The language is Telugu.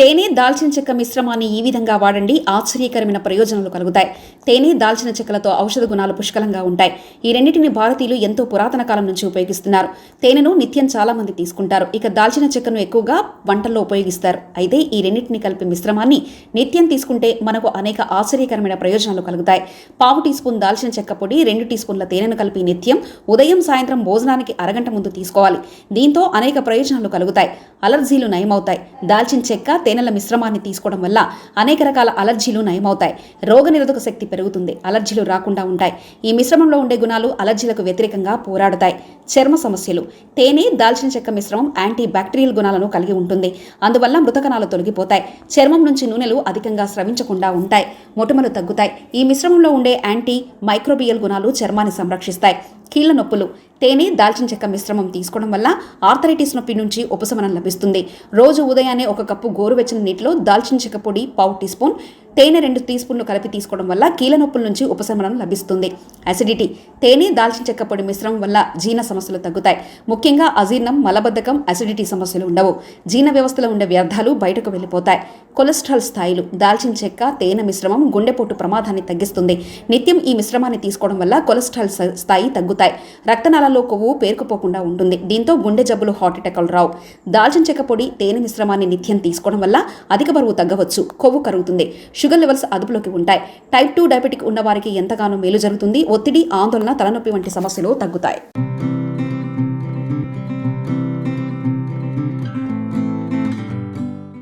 తేనె దాల్చిన చెక్క మిశ్రమాన్ని ఈ విధంగా వాడండి. ఆశ్చర్యకరమైన ప్రయోజనాలు కలుగుతాయి. తేనె దాల్చిన చెక్కలతో ఔషధ గుణాలు పుష్కలంగా ఉంటాయి. ఈ రెండింటిని భారతీయులు ఎంతో పురాతన కాలం నుంచి ఉపయోగిస్తున్నారు. తేనెను నిత్యం చాలా మంది తీసుకుంటారు. ఇక దాల్చిన చెక్కను ఎక్కువగా వంటల్లో ఉపయోగిస్తారు. అయితే ఈ రెండింటిని కలిపి మిశ్రమాన్ని నిత్యం తీసుకుంటే మనకు అనేక ఆశ్చర్యకరమైన ప్రయోజనాలు కలుగుతాయి. పావు టీ స్పూన్ దాల్చిన చెక్క పొడి రెండు టీ స్పూన్ల తేనెను కలిపి నిత్యం ఉదయం సాయంత్రం భోజనానికి అరగంట ముందు తీసుకోవాలి. దీంతో అనేక ప్రయోజనాలు కలుగుతాయి. అలర్జీలు నయమవుతాయి. దాల్చిన చెక్క తేనెల మిశ్రమాన్ని తీసుకోవడం వల్ల అనేక రకాల అలర్జీలు నయమవుతాయి. రోగనిరోధక శక్తి పెరుగుతుంది. అలర్జీలు రాకుండా ఉంటాయి. ఈ మిశ్రమంలో ఉండే గుణాలు అలర్జీలకు వ్యతిరేకంగా పోరాడతాయి. చర్మ సమస్యలు. తేనె దాల్చిన చెక్క మిశ్రమం యాంటీ బ్యాక్టీరియల్ గుణాలను కలిగి ఉంటుంది. అందువల్ల మృతకణాలు తొలగిపోతాయి. చర్మం నుంచి నూనెలు అధికంగా స్రవించకుండా ఉంటాయి. మొటిమలు తగ్గుతాయి. ఈ మిశ్రమంలో ఉండే యాంటీ మైక్రోబియల్ గుణాలు చర్మాన్ని సంరక్షిస్తాయి. కీళ్ళ నొప్పులు తేనె దాల్చిన చెక్క మిశ్రమం తీసుకోవడం వల్ల ఆర్థరైటిస్ నొప్పి నుంచి ఉపశమనం లభిస్తుంది. రోజు ఉదయాన్నే ఒక కప్పు గోరువెచ్చని నీటిలో దాల్చిన చెక్క పొడి పావు టీ స్పూన్ తేనె రెండు టీ స్పూన్లు కలిపి తీసుకోవడం వల్ల కీళ్ళ నొప్పుల నుంచి ఉపశమనం లభిస్తుంది. అసిడిటీ తేనె దాల్చిన చెక్క పొడి మిశ్రమం వల్ల జీర్ణ సమస్యలు తగ్గుతాయి. ముఖ్యంగా అజీర్ణం మలబద్ధకం అసిడిటీ సమస్యలు ఉండవు. జీర్ణ వ్యవస్థలో ఉండే వ్యర్థాలు బయటకు వెళ్ళిపోతాయి. కొలెస్ట్రాల్ స్థాయిలు దాల్చిన చెక్క తేనె మిశ్రమం గుండెపోటు ప్రమాదాన్ని తగ్గిస్తుంది. నిత్యం ఈ మిశ్రమాన్ని తీసుకోవడం వల్ల కొలెస్ట్రాల్ స్థాయి తగ్గుతుంది. పెరుగుతాయి రక్తనాళాల్లో కొవ్వు పేరుకుపోకుండా ఉంటుంది. దీంతో గుండె జబ్బులు హార్ట్ అటాక్లు రావు. దాల్చిన చెక్క పొడి తేనె మిశ్రమాన్ని నిత్యం తీసుకోవడం వల్ల అధిక బరువు తగ్గవచ్చు. కొవ్వు కరుగుతుంది. షుగర్ లెవెల్స్ అదుపులోకి ఉంటాయి. టైప్ టూ డయాబెటిక్ ఉన్న వారికి ఎంతగానో మేలు జరుగుతుంది. ఒత్తిడి ఆందోళన తలనొప్పి వంటి సమస్యలు తగ్గుతాయి.